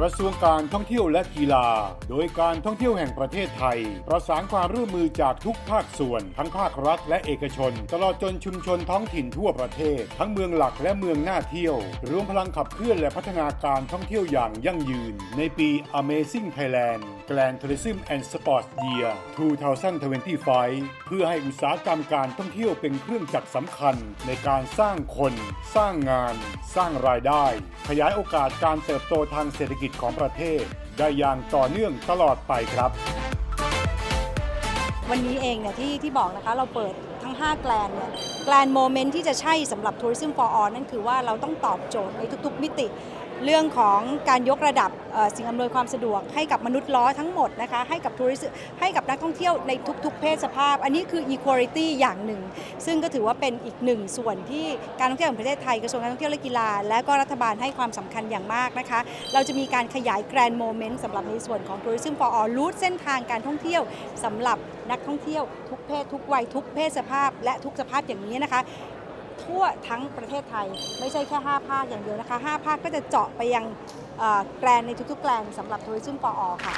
กระทรวงการท่องเที่ยวและกีฬา โดยการท่องเที่ยวแห่งประเทศไทย ประสานความร่วมมือจากทุกภาคส่วน ทั้งภาครัฐและเอกชน ตลอดจนชุมชนท้องถิ่นทั่วประเทศ ทั้งเมืองหลักและเมืองน่าเที่ยวรวมพลังขับเคลื่อนและพัฒนาการท่องเที่ยวอย่างยั่งยืน ในปี Amazing Thailand Grand Tourism and Sports Year 2025 เพื่อให้อุตสาหกรรมการท่องเที่ยวเป็นเครื่องจักรสำคัญในการสร้างคน สร้างงาน สร้างรายได้ ขยายโอกาสการเติบโตทางเศรษฐกิจของประเทศ ได้อย่างต่อเนื่องตลอดไปครับ วันนี้เองเนี่ยที่ที่บอกนะคะเราเปิดทั้ง 5 แกลนเนี่ยแกลนโมเมนต์ที่จะใช่สำหรับ Tourism for All นั่นคือว่าเราต้องตอบโจทย์ในทุก ๆ มิติ เรื่องของการยกระดับสิ่งอำนวยความสะดวกให้กับมนุษย์ล้อทั้งหมดนะคะให้กับทัวริสให้กับนักท่องเที่ยวในทุก ๆ เพศสภาพ อันนี้คือ equality อย่างหนึ่ง ซึ่งก็ถือว่าเป็นอีกหนึ่งส่วนที่การท่องเที่ยวแห่งประเทศไทยกระทรวงการท่องเที่ยวและกีฬา และก็รัฐบาลให้ความสำคัญอย่างมากนะคะ เราจะมีการขยายแกรนโมเมนต์สำหรับในส่วนของ Tourism for All รูทเส้นทางการท่องเที่ยวสำหรับนักท่องเที่ยวทุกเพศทุกวัยทุกเพศสภาพ และทุกสภาพอย่างนี้นะคะ ทั่วทั้งประเทศไทย ไม่ใช่แค่ 5 ภาคอย่างเดียวนะคะ5ภาคก็จะเจาะไปยังแกรนในทุกๆแกรนสำหรับทัวริซึมปออค่ะ